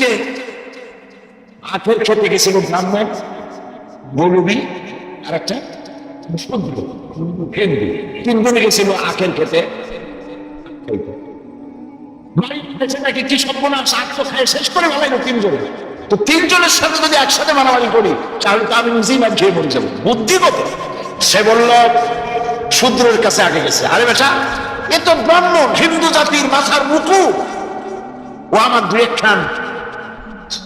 যে ব্রাহ্মণ আর একটা তিনজনে গেছিল আখের খেতে নাকি কি সর্বনাশ, আখ তো খায়, শেষ করে ভালো তিনজনে। তো তিনজনের সাথে যদি একসাথে মারামারি করি, তাহলে তো আমি নিজেই মার খেয়ে মরে যাব। বুদ্ধিগত সে বলল, শূদ্রের কাছে আগে গেছে। আরে বেটা, এ তো ব্রাহ্মণ, হিন্দু জাতির মাথার মুকুট। ও আমার দু একখান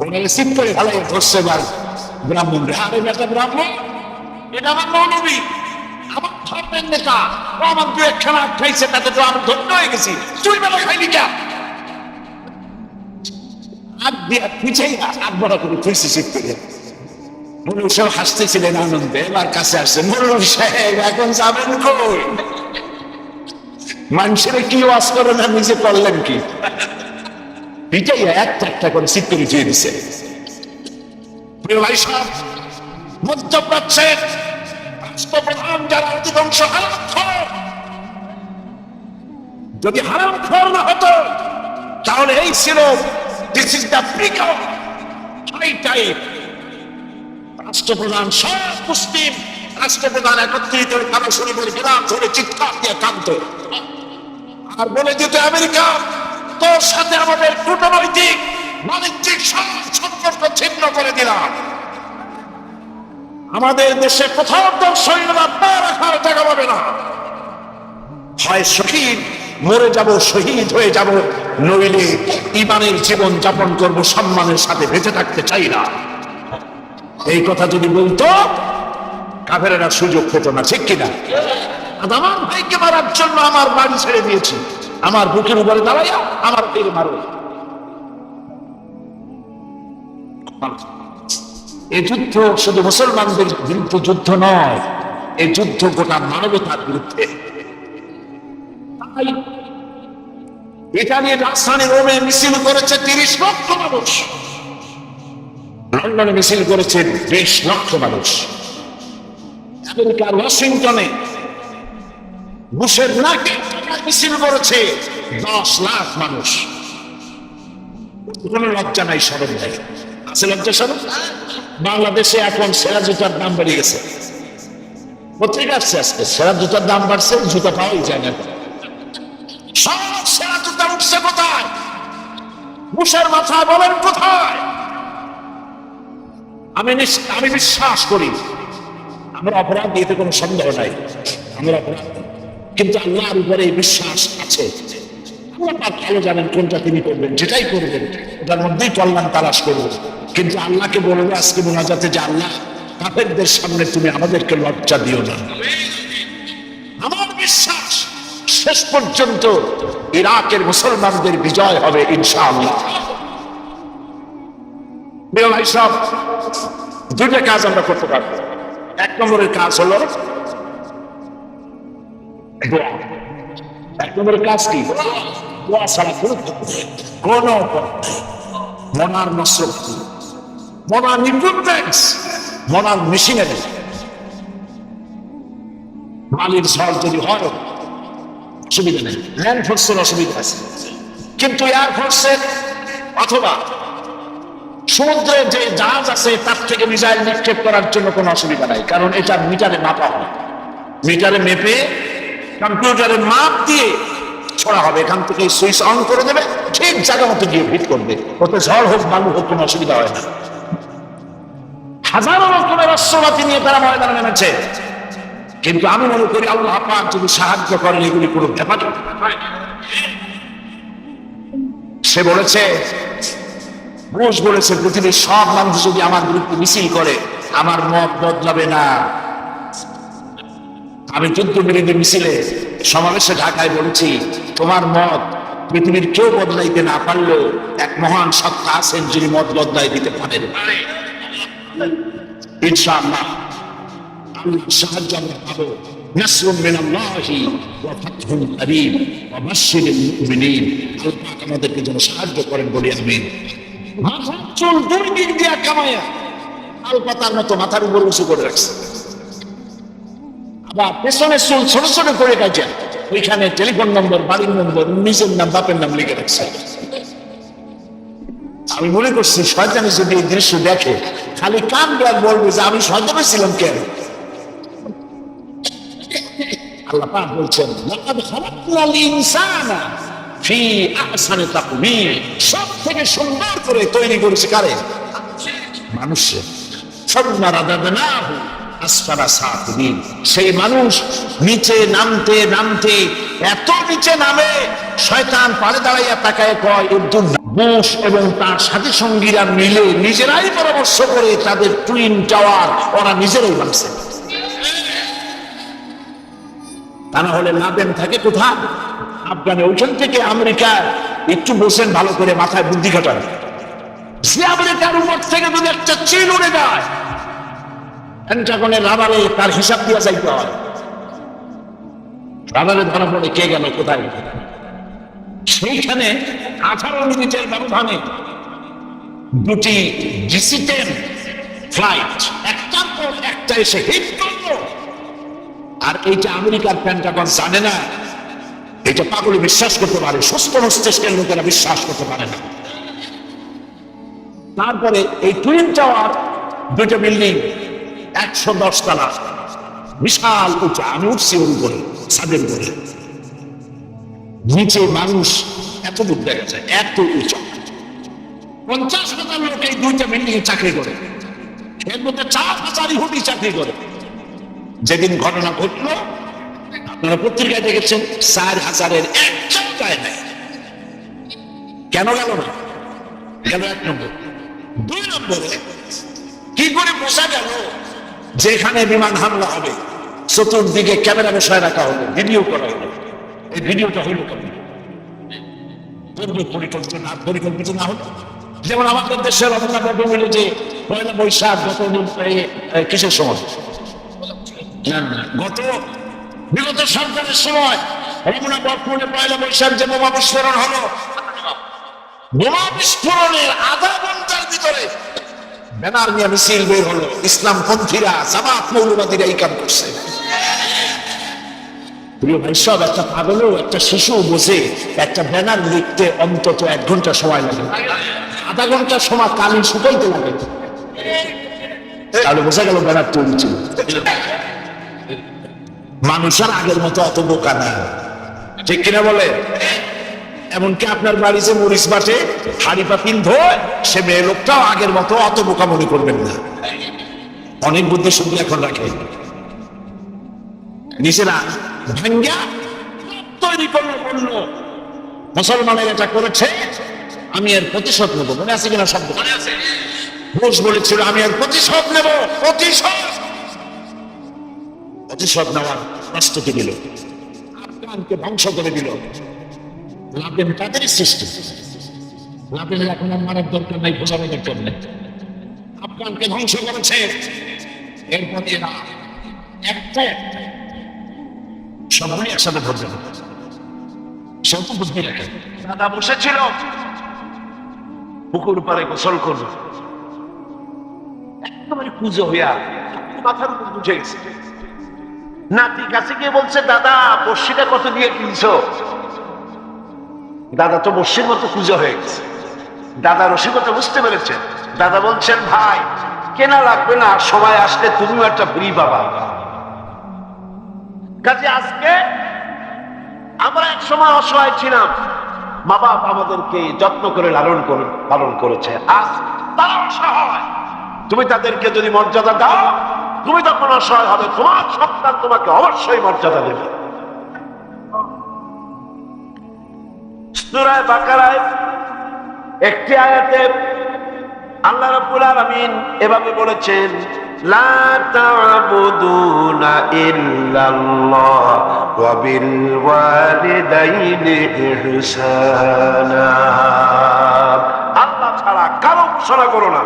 ওনাকে সিট করে ভালো ধরছে বার ব্রাহ্মণ রে, আরে বেটা ব্রাহ্মণ, এটা আমার মৌলবী, আমার ধর্মের নেতা। ও আমার দু একখানা খাইছে তাতে তো আমি ধন্য হয়ে গেছি। তুই বেলা খাইনি কে? হাত দিয়ে পিছাই হাত বড় করে খুঁজছি সিট করে। মনে সব হাসতেছিলেন আনন্দে, এবার কাছে আসছে মরুল সাহেব, এখন যাবেন কই? মানুষের কি ওয়াজ করে না, নিজে করলেন কি? পিটাই একটা একটা করে সিট করে দিয়ে দিছে। প্রিয় ভাই সাহেব, মধ্যপ্রাচ্যের রাষ্ট্রপ্রধান যারা অধিকাংশ হারাম যদি হারাম খর না হতো, তাহলে এই ছিল this is the high type রাষ্ট্রপ্রধান সব মুসলিম, রাষ্ট্রপ্রধান একত্রিত হয়ে কারও শরীরের বিরাম ধরে চিৎকার দিয়ে কাঁদত। আর বলে দিত আমেরিকা তোর সাথে আমাদের কূটনৈতিক, বাণিজ্যিক সম্পর্ক ছিন্ন করে দিলাম। আমাদের দেশে কোথাও তো সৈন্যরা পা রাখার জায়গা পাবে না। হয় শহীদ, মরে যাব, শহীদ হয়ে যাব, নইলে ইমানের জীবন যাপন করব, সম্মানের সাথে বেঁচে থাকতে চাই না। এই কথা যদি বলতো, কাফেরেরা সুযোগ পেত না, ঠিক কিনা? আমার ভাইকে মারার জন্য আমার বাড়ি ছেড়ে দিয়েছি। আমার বুকের উপরে দাঁড়াইয়া আমার তীর মারো। এই যুদ্ধ শুধু মুসলমানদের বিরুদ্ধে যুদ্ধ নয় এই যুদ্ধ গোটা মানবতার বিরুদ্ধে। রাজধানী রোমে মিছিল করেছে তিরিশ লক্ষ মানুষ। লন্ডনে মিছিল করেছে বিশ লক্ষ মানুষ। আমেরিকার ওয়াশিংটনে বুশের নাকে মিছিল করেছে। দশ লাখ মানুষ। কোনো লজ্জা নাই নাই। আছে লজ্জা বাংলাদেশে এখন সেরা জুতার দাম বেড়ে গেছে। পত্রিকা আসছে আজকে, সেরা জুতার দাম বাড়ছে, জুতা পাওয়াই যায় না। সব সেরা জুতা উঠছে কোথায়? মুসের মাথা বলেন কোথায়? আমি আমি বিশ্বাস করি, আমরা অপরাধ এতে কোনো সন্দেহ নাই। আমরা অপরাধ কিন্তু আল্লাহর উপরে বিশ্বাস আছে। আল্লাহ পাক ভালো জানেন কোনটা তিনি করবেন? যেটাই করবেন ওটার মধ্যেই কল্যাণ তালাশ করবেন। কিন্তু আল্লাহকে বলব আজকে মোনাজাতে যে আল্লাহ কাফেরদের সামনে তুমি আমাদেরকে লজ্জা দিও না। আমার বিশ্বাস, শেষ পর্যন্ত ইরাকের মুসলমানদের বিজয় হবে ইনশাআল্লাহ। ভাই সব, দুইটা কাজ আমরা করতে পারব। এক নম্বরের কাজ হলো দোয়া। এক মনার মনার ইকুইপমেন্টস মনার মেশিনারি মালির ঝড় যদি হয়, অসুবিধা নেই। ল্যান্ড ফোর্সের অসুবিধা আছে। কিন্তু অথবা সমুদ্রে যে জাহাজ আছে, তার থেকে মিসাইল নিক্ষেপ করার জন্য কোনো অসুবিধা নাই। কারণ এটা মিটারে মাপা হয়। মিটারে মেপে কম্পিউটারে মাপ দিয়ে ছড়া হবে, এখান থেকে সুইচ অন করে দেবে, ঠিক জায়গা মতো গিয়ে ভিট করবে। ওতে ঝড় হোক, বালু হোক, কোনো অসুবিধা হয় না। হাজারো রকমের অস্ত্রপাতি নিয়ে তারা ময়দানে নেমেছে। কিন্তু আমি মনে করি আল্লাহ পাক যদি সাহায্য করেন, এগুলি কোনো ব্যাপার সে বলেছে বুশ বলেছে, পৃথিবীর সব মানুষ যদি আমার বিরুদ্ধে মিছিল করে, আমার মত বদলাবে না। আমি যুদ্ধ বিরোধী মিছিলে সমাবেশে ঢাকায় বলছি, তোমার মত পৃথিবীর কেউ বদলাইতে না পারলেও এক মহান সত্তা আছেন যিনি মত বদলাই দিতে পারেন। ইনশাআল্লাহ সাহায্য আমরা পাবো। মিনাল্লাহি ওয়া ফাতহুন করিম ওয়া বাশশিরিল আল্লাহ আমাদেরকে যেন সাহায্য করেন বলি আমিন। মাথার মাথার উপর উঁচু করে রাখছে। আবার পেছনের চুল ছোট ছোট করে কাজে ওইখানে টেলিফোন নম্বর বাড়ির নম্বর নিজের নাম, বাপের নাম লিখে রাখছে। আমি মনে করছি, শয়তানি যদি এই দৃশ্য দেখে, খালি কান দেওয়ার বলবে যে আমি শয়তানে ছিলাম কেন? আল্লাহ পাক বলছেন, লাকাদ খালাকনাল ইনসানা ফি আহসানি সব থেকে সুন্দর করে তৈরি করেছে কারে? মানুষে। রাদাদনাহু। সেই মানুষ নিচে নামতে নামতে এত নিচে নামে, শয়তান দাঁড়াইয়া তাকায় কয় বুশ এবং তার সাথী সঙ্গীরা মিলে নিজেরাই পরামর্শ করে তাদের টুইন টাওয়ার ওরা নিজেরাই তা না হলে লাদেন থাকে কোথায়? আফগানে ওইখান থেকে আমেরিকা একটু বসেন ভালো করে, মাথায় বুদ্ধি খাটান। সে আমেরিকার উপর থেকে যদি একটা চিল উড়ে যায় পেন্টাগনের রাবারে তার হিসাব দিয়ে যাইতে হয়। রাবারে ধরা পড়ে কে গেল, কোথায়? সেইখানে আঠারো মিনিটের ব্যবধানে দুটি ডিসিটেন ফ্লাইট, একটার পর একটা এসে হিট করল। আর এইটা আমেরিকার পেন্টাগন জানে না এটা পাগলে বিশ্বাস করতে পারে, সুস্থ মস্তিষ্কের লোকেরা বিশ্বাস করতে পারে না। তারপরে এই টুইন টাওয়ার দুটো বিল্ডিং একশো দশ তলা বিশাল উঁচা, আমি উঠছি ওর উপরে, ছাদের উপরে। নিচে মানুষ এত দূর দেখা যায়, এত উঁচা। পঞ্চাশ হাজার লোক এই দুইটা বিল্ডিং এ চাকরি করে। এর মধ্যে চার হাজার ইহুদি চাকরি করে। যেদিন ঘটনা ঘটলো, আপনারা পত্রিকায় দেখেছেন, চার হাজারের একটাও যায় নাই। কেন গেল না? গেল এক নম্বর। দুই নম্বরে কি করে বোঝা গেল যেখানে বিমান হামলা হবে চতুর্দিকে ক্যামেরা বসায় রাখা হলো ভিডিও করা হলো এই ভিডিওটা হইল কেমন? পূর্ব পরিকল্পনা পরিকল্পিত না হলো। যেমন আমাদের দেশের অবস্থা মিলে যে পয়লা বৈশাখ গত কিসের সময়? না, না, গত বিগত সরকারের সময় রমনা বর্তমানে পয়লা বৈশাখ যে বোমা বিস্ফোরণ হলো বোমা বিস্ফোরণের আধা ঘণ্টার ভিতরে ব্যানার নিয়ে মিছিল বের হলো ইসলাম পন্থীরা জামাত মৌলবাদীরা এই কাম করছে। প্রিয় ভাই সব একটা পাগলও একটা শিশু বসে একটা ব্যানার লিখতে অন্তত এক ঘণ্টা সময় লাগে। আধা ঘণ্টা সময় কালি শুকাইতে লাগে। তাহলে বোঝা গেল ব্যানার তৈরি ছিল। মানুষ আর আগের মতো অত বোকা না ঠিক কিনা বলে? এমনকি আপনার বাড়িতে মরিচ বাটে, হাড়ি ধোয় সে মেয়ে লোকটাও আগের মতো অত বোকা মনে করবেন না। অনেক বুদ্ধি শুদ্ধি এখন রাখে। নিজেরা ভাঙ্গা তৈরি করল বলল মুসলমানের এটা করেছে, আমি এর প্রতিশোধ নেব। মনে আছে কিনা শব্দ মনে আছে। ঘোষ বলেছিল, আমি এর প্রতিশোধ নেব। প্রতিশোধ! প্রতিশোধ নেওয়ার প্রস্তুতি দিল। আফগানকে ধ্বংস করে দিল। লাভেন তাদেরই সৃষ্টি। এখন আর মারার দরকার নাই বোঝানোর দরকার আফগানকে ধ্বংস করেছে। এরপর এরা একটা সবাই একসাথে ভোট সে তো বুদ্ধি রাখে দাদা বসেছিল। পুকুর পারে গোসল করল একেবারে পুজো হইয়া মাথার উপর উঠে গেছে। নাতি কাছে গিয়ে বলছে, দাদা বর্ষিটা কত দিয়ে কিনছো? দাদা তো বর্ষির মতো পুজো হয়ে গেছে। দাদা রসিকতা বুঝতে পেরেছেন? দাদা বলছেন, ভাই, কেনা লাগবে না সময় আসলে তুমিও একটা ফ্রি পাবা কাজে আজকে আমরা এক সময় অসহায় ছিলাম। মা বাপ আমাদেরকে যত্ন করে লালন করে, পালন করেছে। আজ তারা অসহায়। তুমি তাদেরকে যদি মর্যাদা দাও, তুমি তখন অসহায় হবে। তোমার সন্তান তোমাকে অবশ্যই মর্যাদা দেবে। সুরায় বাকারায় একটি আয়াতে আল্লাহ রাব্বুল আলামিন এভাবে বলেছেন, লা তা'বুদুনা ইল্লাল্লাহ ওয়া বিল ওয়ালিদাইনি ইহসানা। আল্লাহ ছাড়া কারও উপাসনা করো না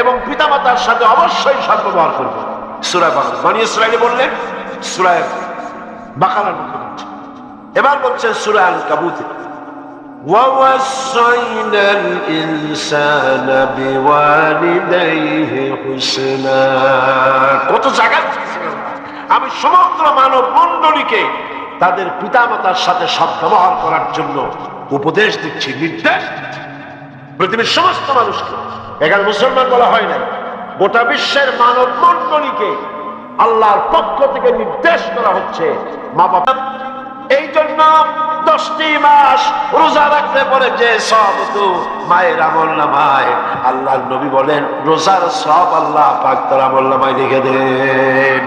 এবং পিতামাতার সাথে অবশ্যই সদ্ব্যবহার করবে। সুরায় বাকারা। মানে ইসরাইলে বললেন সূরা বাকারার মধ্যে এবার বলছে সূরা আল কাবুতে ووصينا الإنسان بوالديه حسنا কত জায়গা আমি সমগ্র মানব মন্ডলীকে তাদের পিতামাতার সাথে সদ্ব্যবহার করার জন্য উপদেশ দিচ্ছি নির্দেশ দিচ্ছি। পৃথিবীর সমস্ত মানুষকে এখানে মুসলমান বলা হয় নাই গোটা বিশ্বের মানব মন্ডলীকে আল্লাহর পক্ষ থেকে নির্দেশ করা হচ্ছে মা বাবা এই জন্য দশটি মাস রোজা রাখতে পারে যে সব তো মায়ের আমল নামায় আল্লাহর নবী বলেন, রোজার সব আল্লাহ পাক তার আমল নামায় লিখে দেন।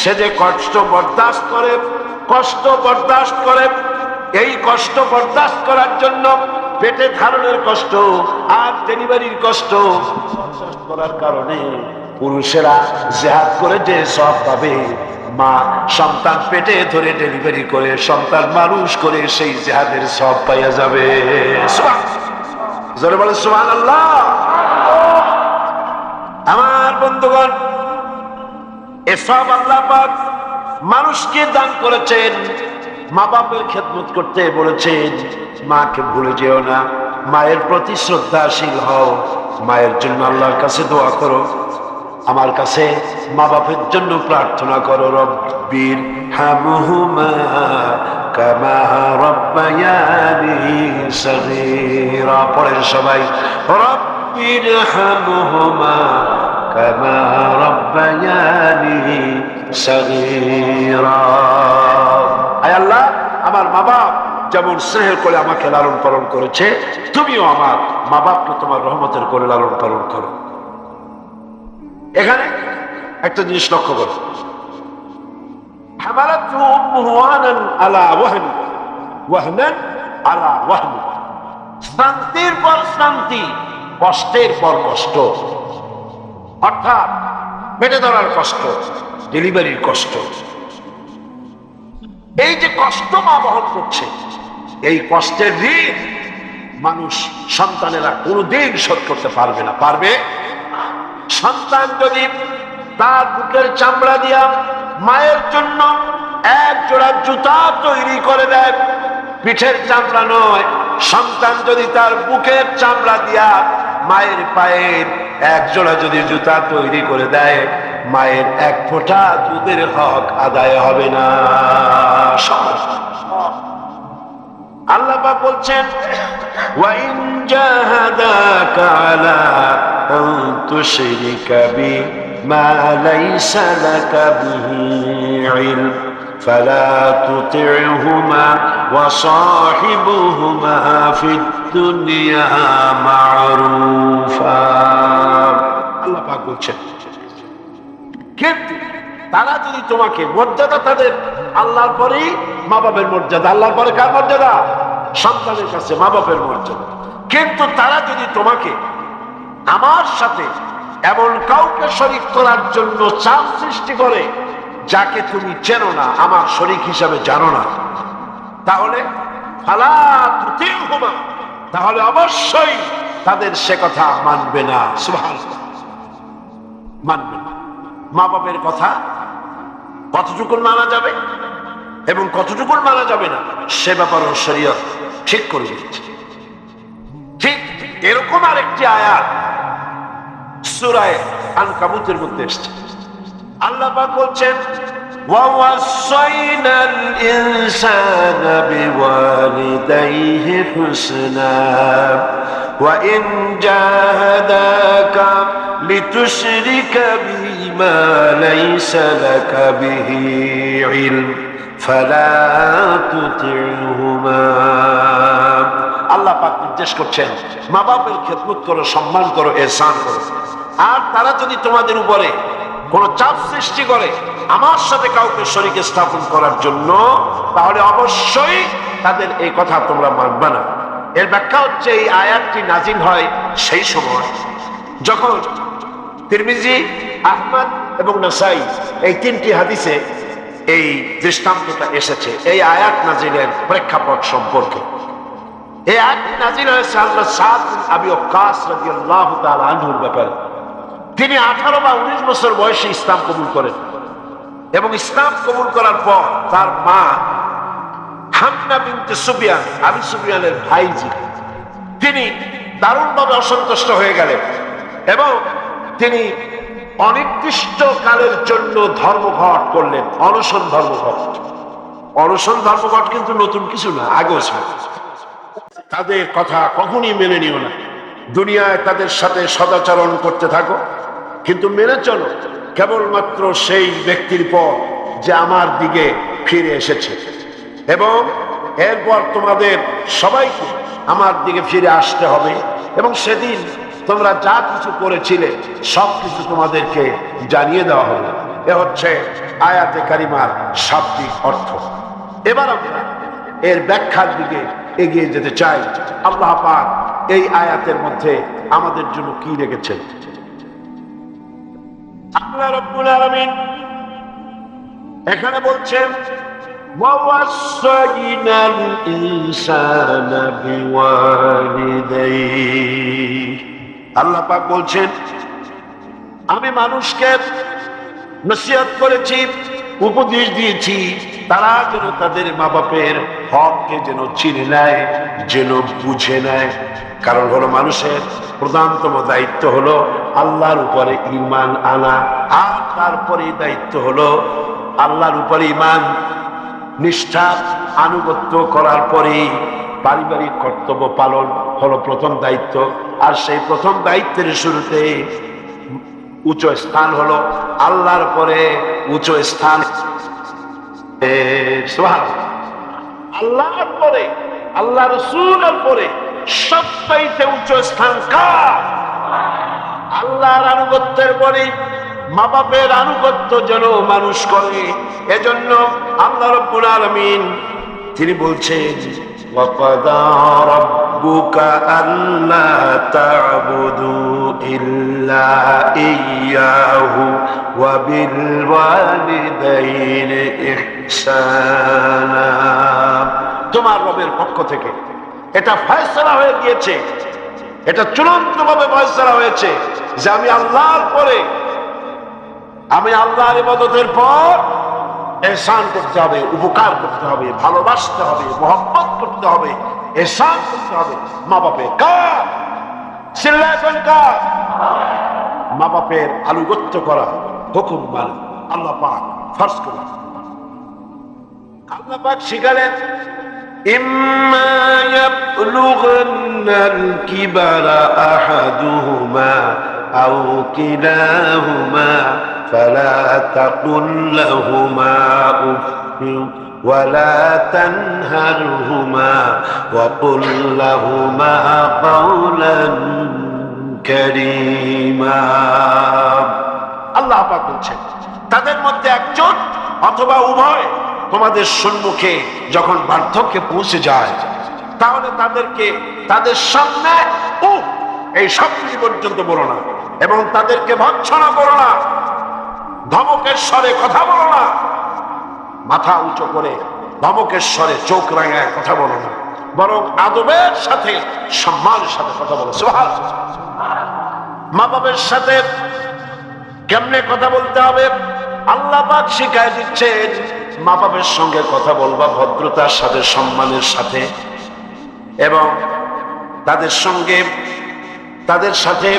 সে যে কষ্ট বরদাস্ত করে, কষ্ট বরদাস্ত করে, এই কষ্ট বরদাস্ত করার জন্য পেটে ধারণের কষ্ট আর ডেলিভারির কষ্ট করার কারণে পুরুষেরা জেহাদ করে যে সব পাবে। মা সন্তান পেটে ধরে ডেলিভারি করে, সন্তান মানুষ করে সেই জেহাদের সব পাইয়া যাবে। আমার বন্ধুগণ এসব আল্লাহ মানুষকে দান করেছেন মা বাপের খেদমত করতে বলেছেন, মাকে ভুলে যেও না, মায়ের প্রতি শ্রদ্ধাশীল হও, মায়ের জন্য আল্লাহর কাছে দোয়া করো। আমার কাছে মা বাপের জন্য প্রার্থনা করো, রব্বির পরের সবাই, রব্বির হামহুমা আল্লাহ, আমার মা বাপ যেমন স্নেহের করে আমাকে লালন পালন করেছে, তুমিও আমার মা বাপকে তোমার রহমতের করে লালন পালন করো। এখানে একটা জিনিস লক্ষ্য করো। শান্তির পর শান্তি, কষ্টের পর কষ্ট। অর্থাৎ মেটে ধরার কষ্ট, ডেলিভারির কষ্ট। এই যে কষ্ট মা বহন করছে, এই কষ্টের ঋণ মানুষ সন্তানেরা কোনোদিন শোধ করতে পারবে না। পারবে? সন্তান যদি তার বুকের চামড়া দিয়া মায়ের জন্য এক জোড়া জুতা তৈরি করে দেয়, পিঠের চামড়া নয়, সন্তান যদি তার বুকের চামড়া দিয়া মায়ের পায়ের এক জোড়া যদি জুতা তৈরি করে দেয়, মায়ের এক ফোঁটা দুধের হক আদায় হবে না। আল্লাহ বলছেন ওয়াইন কালা أن تشرك بي ما ليس لك به علم فلا تطعهما وصاحبهما في الدنيا معروفا আল্লাহ পাক বলছেন কিন্তু তারা যদি তোমাকে মর্যাদা তাদের আল্লাহর পরেই মা বাপের মর্যাদা আল্লাহর পরে কার মর্যাদা সন্তানের কাছে মা বাপের মর্যাদা কিন্তু তারা যদি তোমাকে আমার সাথে এমন কাউকে শরিক করার জন্য চাপ সৃষ্টি করে যাকে তুমি চেনো না, আমার শরিক হিসাবে জানো না। তাহলে তাহলে অবশ্যই তাদের সে কথা মানবে না। মানবে না। মা বাপের কথা কতটুকুন মানা যাবে এবং কতটুকুন মানা যাবে না, সে ব্যাপারও শরীয়ত ঠিক করে দিচ্ছে ঠিক এরকম আরেকটি আয়াত সুরায় আনকাবুতের মধ্যে এসছে আল্লাহ পাক বলছেন ووصينا الإنسان بوالديه حسنا وإن جاهداك لتشرك بي ما ليس لك به علم فلا تطعهما আল্লাহ পাক নির্দেশ করছেন মা বাপের খেদমত করো, সম্মান করো, এহসান করো। আর তারা যদি তোমাদের উপরে কোন চাপ সৃষ্টি করে, আমার সাথে কাউকে শরীকে স্থাপন করার জন্য, তাহলে অবশ্যই তাদের এই কথা তোমরা মানবে না। এর ব্যাখ্যা হচ্ছে, এই আয়াতটি নাজিল হয় সেই সময়, যখন তিরমিজি, আহমদ এবং নাসাই এই তিনটি হাদিসে এই দৃষ্টান্তটা এসেছে। এই আয়াত নাজিলের প্রেক্ষাপট সম্পর্কে। এই আয়াত নাজিল হয়েছে আল্লাহ সাদ আবি ওকাস রাদিয়াল্লাহু তাআলা আনহুর ব্যাপারে। তিনি আঠারো বা উনিশ বছর বয়সে ইসলাম কবুল করেন এবং ইসলাম কবুল করার পর তার মা হামনা বিনতে সুবিয়ান আবি সুবিয়ানের ভাইজি, তিনি দারুণভাবে অসন্তুষ্ট হয়ে গেলেন এবং তিনি অনির্দিষ্ট কালের জন্য ধর্মঘট করলেন, অনশন ধর্মঘট। অনশন ধর্মঘট কিন্তু নতুন কিছু না, আগেও ছিল। তাদের কথা কখনই মেনে নিও না। দুনিয়ায় তাদের সাথে সদাচরণ করতে থাকো। কিন্তু মেনে চলো, কেবলমাত্র সেই ব্যক্তির পর যে আমার দিকে ফিরে এসেছে। এবং এরপর তোমাদের সবাইকে আমার দিকে ফিরে আসতে হবে এবং সেদিন তোমরা যা কিছু করেছিলে, সব কিছু তোমাদেরকে জানিয়ে দেওয়া হবে। এ হচ্ছে আয়াতে কারিমার শাব্দিক অর্থ। এবার আমরা এর ব্যাখ্যার দিকে এগিয়ে যেতে চাই আল্লাহ পাক এই আয়াতের মধ্যে আমাদের জন্য কি রেখেছেন আল্লাহ রব্বুল আলামিন এখানে বলছেন ووصينا الإنسان بوالديه আল্লাহ পাক বলছেন আমি মানুষকে নসিহত করেছি উপদেশ দিয়েছি তারা যেন তাদের মা বাপের হককে যেন চিনে নেয়, যেন বুঝে নেয়। কারণ হলো মানুষের প্রধানতম দায়িত্ব হলো আল্লাহর উপরে ইমান আনা, আর তারপরে দায়িত্ব হলো আল্লাহর উপরে ইমান নিষ্ঠা, আনুগত্য করার পরেই পারিবারিক কর্তব্য পালন হলো প্রথম দায়িত্ব। আর সেই প্রথম দায়িত্বের শুরুতে উচ্চ স্থান হলো আল্লাহর পরে উচ্চ স্থান। সুবহানাল্লাহ। আল্লাহর পরে, আল্লাহ রসুলের পরে সবচাইতে উচ্চ স্থান আল্লাহর আনুগত্যের পরে মা বাপের আনুগত্য যেন মানুষ করে। এজন্য আল্লাহ রব্বুল আলমিন তিনি বলছেন وَقَضَى رَبُّكَ أَلَّا تَعْبُدُوا إِلَّا إِيَّاهُ وَبِالْوَالِدَيْنِ إِحْسَانًا তোমার রবের পক্ষ থেকে এটা ফয়সলা হয়ে গিয়েছে এটা চূড়ান্ত ভাবে ফয়সলা হয়েছে যে আমি আল্লাহর পরে আমি আল্লাহর ইবাদতের পর এহসান করতে হবে উপকার করতে হবে ভালোবাসতে হবে মোহাম্মত করতে হবে এহসান করতে হবে মা বাপের কার চিল্লাখন কার মা বাপের আনুগত্য করা হুকুম মানে আল্লাহ পাক ফার্স্ট করা আল্লাহ পাক শিখালেন إما يبلغن الكبر أحدهما أو كلاهما فلا تقل لهما أف ولا تنهرهما وقل لهما قولا كريما আল্লাহ পাক বলছেন তাদের মধ্যে একজন অথবা উভয় তোমাদের সম্মুখে যখন বার্ধক্যে পৌঁছে যায় তাহলে তাদেরকে তাদের সামনে উ এই সবকিছু পর্যন্ত বলো না এবং তাদেরকে ভৎসনা করো না ধমকের স্বরে কথা বলো না। মাথা উঁচু করে ধমকের স্বরে চোখ রাঙায় কথা বলো না। বরং আদবের সাথে, সম্মানের সাথে কথা বলো। মা বাবার সাথে কেমনে কথা বলতে হবে? আল্লাহ শিখায় দিচ্ছেন মা বাবার সঙ্গে কথা বলবা ভদ্রতার সাথে, সম্মানের সাথে। এবং তাদের সঙ্গে, তাদের সাথে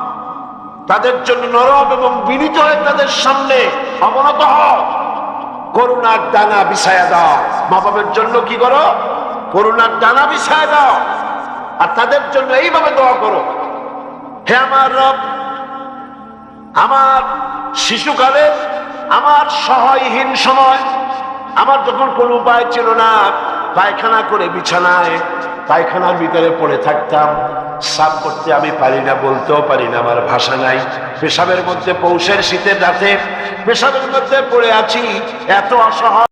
তাদের জন্য নরম এবং বিনীত হয়ে তাদের সামনে অবনত হও করুণার দানা বিছায়া দাও। মা বাবার জন্য কি করো? করুণার দানা বিছায়া দাও। আর তাদের জন্য এইভাবে দোয়া করো। হে আমার রব, আমার শিশুকালে, আমার সহায়হীন সময়, আমার যখন কোনো উপায় ছিল না, পায়খানা করে বিছানায় পায়খানার ভিতরে পড়ে থাকতাম। সাফ করতে আমি পারি না, বলতেও পারি না, আমার ভাষা নাই। পেশাবের মধ্যে পৌষের শীতের রাতে পেশাবের মধ্যে পড়ে আছি, এত অসহায়।